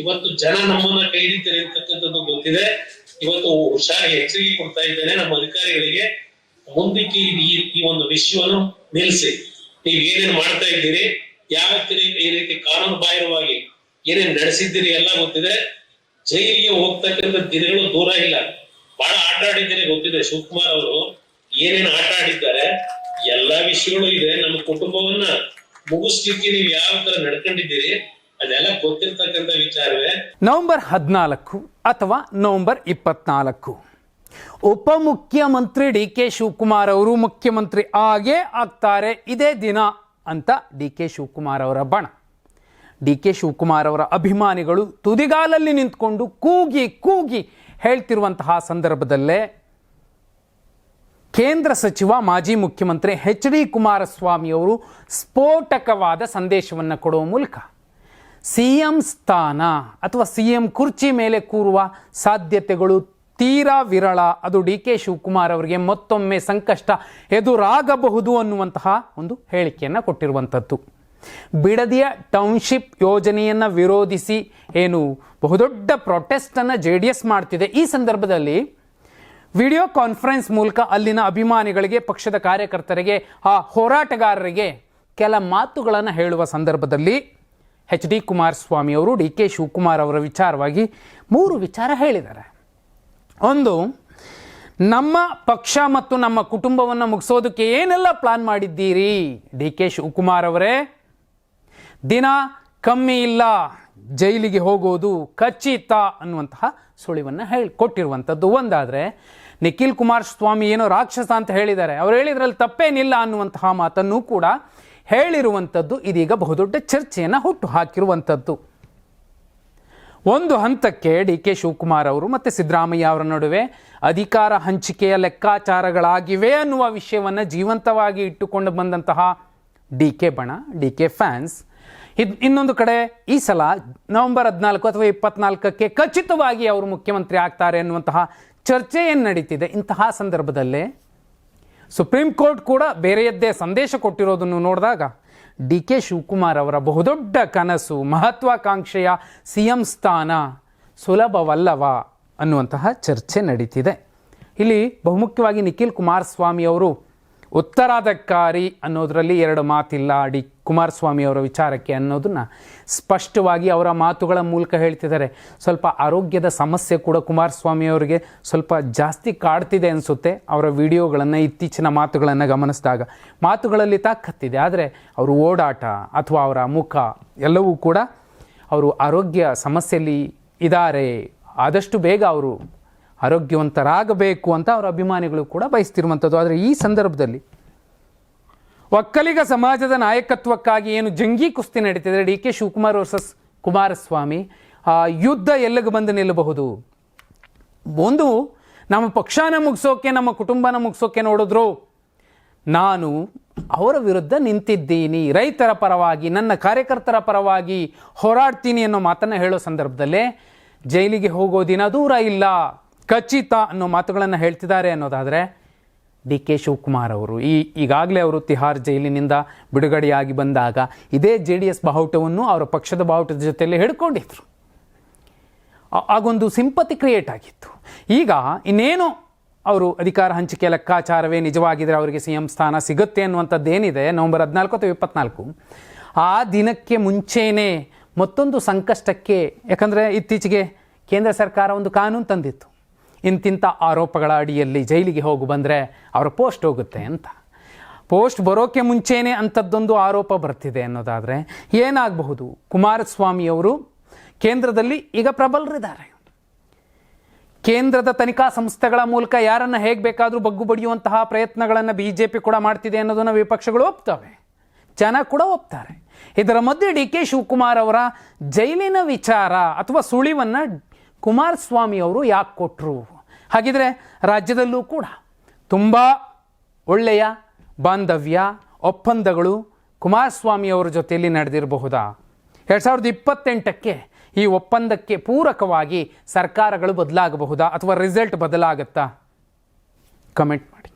ಇವತ್ತು ಜನ ನಮ್ಮನ್ನ ಕೈ ಹಿಡಿತಾರೆ ಗೊತ್ತಿದೆ. ಇವತ್ತು ಹುಷಾರ್ ಎಚ್ಚರಿಕೆ ಕೊಡ್ತಾ ಇದ್ದೇನೆ. ನಮ್ಮ ಅಧಿಕಾರಿಗಳಿಗೆ ಮುಂದಕ್ಕೆ ಈ ಒಂದು ವಿಷಯವನ್ನು ನಿಲ್ಲಿಸಿ. ನೀವು ಏನೇನ್ ಮಾಡ್ತಾ ಇದ್ದೀರಿ? ಯಾವ ಈ ರೀತಿ ಕಾನೂನು ಬಾಹಿರವಾಗಿ ಏನೇನ್ ನಡೆಸಿದ್ದೀರಿ ಎಲ್ಲ ಗೊತ್ತಿದೆ. ಜೈಲಿಗೆ ಹೋಗ್ತಕ್ಕಂಥ ದಿನಗಳು ದೂರ ಇಲ್ಲ. ಬಹಳ ಆಟ ಗೊತ್ತಿದೆ. ಶಿವಕುಮಾರ್ ಅವರು ಏನೇನ್ ಆಟ ಆಡಿದ್ದಾರೆ, ಎಲ್ಲಾ ವಿಷಯಗಳು ಇದೆ. ನಮ್ಮ ಕುಟುಂಬವನ್ನ ಮುಗಿಸ್ಲಿಕ್ಕೆ ನೀವು ಯಾವ ತರ ನಡ್ಕೊಂಡಿದ್ದೀರಿ? ಅದೆಲ್ಲ ಗೊತ್ತಿರ್ತಕ್ಕಂಥ ವಿಚಾರವೇ? ನವೆಂಬರ್ ಹದಿನಾಲ್ಕು ಅಥವಾ ನವೆಂಬರ್ ಇಪ್ಪತ್ನಾಲ್ಕು. ಉಪಮುಖ್ಯಮಂತ್ರಿ ಡಿ ಕೆ ಶಿವಕುಮಾರ್ ಅವರು ಮುಖ್ಯಮಂತ್ರಿ ಆಗೇ ಆಗ್ತಾರೆ. ಇದೇ ದಿನ ಅಂತ ಡಿ ಕೆ ಶಿವಕುಮಾರ್ ಅವರ ಬಣ. ಡಿ ಕೆ ಶಿವಕುಮಾರ್ ಅವರ ಅಭಿಮಾನಿಗಳು ತುದಿಗಾಲಲ್ಲಿ ನಿಂತ್ಕೊಂಡು ಕೂಗಿ ಕೂಗಿ ಹೇಳ್ತಿರುವಂತಹ ಸಂದರ್ಭದಲ್ಲೇ ಕೇಂದ್ರ ಸಚಿವ, ಮಾಜಿ ಮುಖ್ಯಮಂತ್ರಿ ಎಚ್ ಡಿ ಕುಮಾರಸ್ವಾಮಿ ಅವರು ಸ್ಫೋಟಕವಾದ ಸಂದೇಶವನ್ನು ಕೊಡುವ ಮೂಲಕ ಸಿ ಎಂ ಸ್ಥಾನ ಅಥವಾ ಸಿ ಎಂ ಕುರ್ಚಿ ಮೇಲೆ ಕೂರುವ ಸಾಧ್ಯತೆಗಳು ತೀರಾ ವಿರಳ. ಅದು ಡಿ ಕೆ ಶಿವಕುಮಾರ್ ಅವರಿಗೆ ಮತ್ತೊಮ್ಮೆ ಸಂಕಷ್ಟ ಎದುರಾಗಬಹುದು ಅನ್ನುವಂತಹ ಒಂದು ಹೇಳಿಕೆಯನ್ನು ಕೊಟ್ಟಿರುವಂಥದ್ದು. ಬಿಡದಿಯ ಟೌನ್ಶಿಪ್ ಯೋಜನೆಯನ್ನು ವಿರೋಧಿಸಿ ಏನು ಬಹುದೊಡ್ಡ ಪ್ರೊಟೆಸ್ಟನ್ನು ಜೆ ಡಿ ಎಸ್ ಮಾಡ್ತಿದೆ. ಈ ಸಂದರ್ಭದಲ್ಲಿ ವಿಡಿಯೋ ಕಾನ್ಫರೆನ್ಸ್ ಮೂಲಕ ಅಲ್ಲಿನ ಅಭಿಮಾನಿಗಳಿಗೆ, ಪಕ್ಷದ ಕಾರ್ಯಕರ್ತರಿಗೆ, ಆ ಹೋರಾಟಗಾರರಿಗೆ ಕೆಲ ಮಾತುಗಳನ್ನು ಹೇಳುವ ಸಂದರ್ಭದಲ್ಲಿ ಎಚ್ ಡಿ ಕುಮಾರಸ್ವಾಮಿ ಅವರು, ಡಿ ಕೆ ಶಿವಕುಮಾರ್ ಅವರ ವಿಚಾರವಾಗಿ ಮೂರು ವಿಚಾರ ಹೇಳಿದ್ದಾರೆ. ಒಂದು, ನಮ್ಮ ಪಕ್ಷ ಮತ್ತು ನಮ್ಮ ಕುಟುಂಬವನ್ನು ಮುಗಿಸೋದಕ್ಕೆ ಏನೆಲ್ಲ ಪ್ಲಾನ್ ಮಾಡಿದ್ದೀರಿ? ಡಿ ಕೆ ಶಿವಕುಮಾರ್ ಅವರೇ, ದಿನ ಕಮ್ಮಿ ಇಲ್ಲ, ಜೈಲಿಗೆ ಹೋಗೋದು ಖಚಿತ ಅನ್ನುವಂತಹ ಸುಳಿವನ್ನು ಹೇಳಿ ಕೊಟ್ಟಿರುವಂಥದ್ದು ಒಂದಾದರೆ, ನಿಖಿಲ್ ಕುಮಾರಸ್ವಾಮಿ ಏನೋ ರಾಕ್ಷಸ ಅಂತ ಹೇಳಿದ್ದಾರೆ. ಅವ್ರು ಹೇಳಿದ್ರಲ್ಲಿ ತಪ್ಪೇನಿಲ್ಲ ಅನ್ನುವಂತಹ ಮಾತನ್ನು ಕೂಡ ಹೇಳಿರುವಂಥದ್ದು ಇದೀಗ ಬಹುದೊಡ್ಡ ಚರ್ಚೆಯನ್ನು ಹುಟ್ಟು ಹಾಕಿರುವಂಥದ್ದು ಒಂದು ಹಂತಕ್ಕೆ ಡಿ ಕೆ ಶಿವಕುಮಾರ್ ಅವರು ಮತ್ತು ಸಿದ್ದರಾಮಯ್ಯ ಅವರ ನಡುವೆ ಅಧಿಕಾರ ಹಂಚಿಕೆಯ ಲೆಕ್ಕಾಚಾರಗಳಾಗಿವೆ ಅನ್ನುವ ವಿಷಯವನ್ನು ಜೀವಂತವಾಗಿ ಇಟ್ಟುಕೊಂಡು ಬಂದಂತಹ ಡಿ ಕೆ ಬಣ, ಡಿ ಕೆ ಫ್ಯಾನ್ಸ್. ಇದು ಇನ್ನೊಂದು ಕಡೆ ಈ ಸಲ ನವೆಂಬರ್ ಹದಿನಾಲ್ಕು ಅಥವಾ ಇಪ್ಪತ್ನಾಲ್ಕಕ್ಕೆ ಖಚಿತವಾಗಿ ಅವರು ಮುಖ್ಯಮಂತ್ರಿ ಆಗ್ತಾರೆ ಅನ್ನುವಂತಹ ಚರ್ಚೆ ಏನು ನಡೀತಿದೆ. ಇಂತಹ ಸಂದರ್ಭದಲ್ಲೇ ಸುಪ್ರೀಂ ಕೋರ್ಟ್ ಕೂಡ ಬೇರೆಯದ್ದೇ ಸಂದೇಶ ಕೊಟ್ಟಿರೋದನ್ನು ನೋಡಿದಾಗ ಡಿ ಕೆ ಶಿವಕುಮಾರ್ ಅವರ ಬಹುದೊಡ್ಡ ಕನಸು, ಮಹತ್ವಾಕಾಂಕ್ಷೆಯ ಸಿ ಎಂ ಸ್ಥಾನ ಸುಲಭವಲ್ಲವಾ ಅನ್ನುವಂತಹ ಚರ್ಚೆ ನಡೀತಿದೆ. ಇಲ್ಲಿ ಬಹುಮುಖ್ಯವಾಗಿ ನಿಖಿಲ್ ಕುಮಾರಸ್ವಾಮಿ ಅವರು ಉತ್ತರಾಧಿಕಾರಿ ಅನ್ನೋದರಲ್ಲಿ ಎರಡು ಮಾತಿಲ್ಲ. ಡಿ ಕುಮಾರಸ್ವಾಮಿ ಅವರ ವಿಚಾರಕ್ಕೆ ಅನ್ನೋದನ್ನ ಸ್ಪಷ್ಟವಾಗಿ ಅವರ ಮಾತುಗಳ ಮೂಲಕ ಹೇಳ್ತಿದ್ದಾರೆ. ಸ್ವಲ್ಪ ಆರೋಗ್ಯದ ಸಮಸ್ಯೆ ಕೂಡ ಕುಮಾರಸ್ವಾಮಿ ಅವರಿಗೆ ಸ್ವಲ್ಪ ಜಾಸ್ತಿ ಕಾಡ್ತಿದೆ ಅನಿಸುತ್ತೆ. ಅವರ ವಿಡಿಯೋಗಳನ್ನು ಇತ್ತೀಚಿನ ಮಾತುಗಳನ್ನು ಗಮನಿಸಿದಾಗ. ಮಾತುಗಳಲ್ಲಿ ತಾಕತ್ತಿದೆ. ಆದರೆ ಅವರು ಓಡಾಟ ಅಥವಾ ಅವರ ಮುಖ ಎಲ್ಲವೂ ಕೂಡ ಅವರು ಆರೋಗ್ಯ ಸಮಸ್ಯೆಯಲ್ಲಿ ಇದ್ದಾರೆ. ಆದಷ್ಟು ಬೇಗ ಅವರು ಆರೋಗ್ಯವಂತರಾಗಬೇಕು ಅಂತ ಅವರ ಅಭಿಮಾನಿಗಳು ಕೂಡ ಬಯಸ್ತಿರುವಂಥದ್ದು. ಆದರೆ ಈ ಸಂದರ್ಭದಲ್ಲಿ ಒಕ್ಕಲಿಗ ಸಮಾಜದ ನಾಯಕತ್ವಕ್ಕಾಗಿ ಏನು ಜಂಗಿ ಕುಸ್ತಿ ನಡೀತಿದೆ D K Shivakumar versus Kumaraswamy, ಆ, ಯುದ್ಧ ಎಲ್ಲಿಗೆ ಬಂದು ನಿಲ್ಲಬಹುದು? ಒಂದು, ನಮ್ಮ ಪಕ್ಷನ ಮುಗಿಸೋಕೆ, ನಮ್ಮ ಕುಟುಂಬನ ಮುಗಿಸೋಕೆ ನೋಡಿದ್ರು. ನಾನು ಅವರ ವಿರುದ್ಧ ನಿಂತಿದ್ದೀನಿ. ರೈತರ ಪರವಾಗಿ, ನನ್ನ ಕಾರ್ಯಕರ್ತರ ಪರವಾಗಿ ಹೋರಾಡ್ತೀನಿ ಅನ್ನೋ ಮಾತನ್ನು ಹೇಳೋ ಸಂದರ್ಭದಲ್ಲೇ ಜೈಲಿಗೆ ಹೋಗೋ ದಿನ ದೂರ ಇಲ್ಲ. ಖಚಿತ ಅನ್ನೋ ಮಾತುಗಳನ್ನು ಹೇಳ್ತಿದ್ದಾರೆ ಅನ್ನೋದಾದರೆ ಡಿ ಕೆ ಶಿವಕುಮಾರ್ ಅವರು. ಈ ಈಗಾಗಲೇ ಅವರು ತಿಹಾರ್ ಜೈಲಿನಿಂದ ಬಿಡುಗಡೆಯಾಗಿ ಬಂದಾಗ ಇದೇ ಜೆ ಡಿ ಎಸ್ ಬಾವುಟವನ್ನು ಅವರ ಪಕ್ಷದ ಬಾವುಟದ ಜೊತೆಯಲ್ಲಿ ಹಿಡ್ಕೊಂಡಿದ್ರು. ಆಗೊಂದು ಸಿಂಪತಿ ಕ್ರಿಯೇಟ್ ಆಗಿತ್ತು. ಈಗ ಇನ್ನೇನು ಅವರು ಅಧಿಕಾರ ಹಂಚಿಕೆ ಲೆಕ್ಕಾಚಾರವೇ ನಿಜವಾಗಿದ್ರೆ ಅವರಿಗೆ ಸಿ ಎಂ ಸ್ಥಾನ ಸಿಗುತ್ತೆ ಅನ್ನುವಂಥದ್ದು ಏನಿದೆ ನವೆಂಬರ್ ಹದಿನಾಲ್ಕು ಅಥವಾ ಇಪ್ಪತ್ನಾಲ್ಕು. ಆ ದಿನಕ್ಕೆ ಮುಂಚೆಯೇ ಮತ್ತೊಂದು ಸಂಕಷ್ಟಕ್ಕೆ, ಯಾಕಂದರೆ ಇತ್ತೀಚೆಗೆ ಕೇಂದ್ರ ಸರ್ಕಾರ ಒಂದು ಕಾನೂನು ತಂದಿತ್ತು. ಇಂತಿಂಥ ಆರೋಪಗಳ ಅಡಿಯಲ್ಲಿ ಜೈಲಿಗೆ ಹೋಗು ಬಂದರೆ ಅವರ ಪೋಸ್ಟ್ ಹೋಗುತ್ತೆ ಅಂತ. ಪೋಸ್ಟ್ ಬರೋಕ್ಕೆ ಮುಂಚೆನೇ ಅಂಥದ್ದೊಂದು ಆರೋಪ ಬರ್ತಿದೆ ಅನ್ನೋದಾದರೆ ಏನಾಗಬಹುದು? ಕುಮಾರಸ್ವಾಮಿಯವರು ಕೇಂದ್ರದಲ್ಲಿ ಈಗ ಪ್ರಬಲರಿದ್ದಾರೆ. ಕೇಂದ್ರದ ತನಿಖಾ ಸಂಸ್ಥೆಗಳ ಮೂಲಕ ಯಾರನ್ನು ಹೇಗೆ ಬೇಕಾದರೂ ಬಗ್ಗು ಬಡಿಯುವಂತಹ ಪ್ರಯತ್ನಗಳನ್ನು ಬಿ ಜೆ ಪಿ ಕೂಡ ಮಾಡ್ತಿದೆ ಅನ್ನೋದನ್ನು ವಿಪಕ್ಷಗಳು ಒಪ್ತವೆ. ಜನ ಕೂಡ ಒಪ್ತಾರೆ. ಇದರ ಮಧ್ಯೆ ಡಿ ಕೆ ಶಿವಕುಮಾರ್ ಅವರ ಜೈಲಿನ ವಿಚಾರ ಅಥವಾ ಸುಳಿವನ್ನು ಕುಮಾರಸ್ವಾಮಿ ಅವರು ಯಾಕೆ ಕೊಟ್ಟರು ಹಾಗಿದ್ರೆ ರಾಜ್ಯದಲ್ಲೂ ಕೂಡ ತುಂಬ ಒಳ್ಳೆಯ ಬಾಂಧವ್ಯ, ಒಪ್ಪಂದಗಳು ಕುಮಾರಸ್ವಾಮಿ ಅವರ ಜೊತೆಯಲ್ಲಿ ನಡೆದಿರಬಹುದಾ? ಎರಡು ಸಾವಿರದ ಇಪ್ಪತ್ತೆಂಟಕ್ಕೆ ಈ ಒಪ್ಪಂದಕ್ಕೆ ಪೂರಕವಾಗಿ ಸರ್ಕಾರಗಳು ಬದಲಾಗಬಹುದಾ ಅಥವಾ ರಿಸಲ್ಟ್ ಬದಲಾಗುತ್ತಾ? ಕಮೆಂಟ್ ಮಾಡಿ.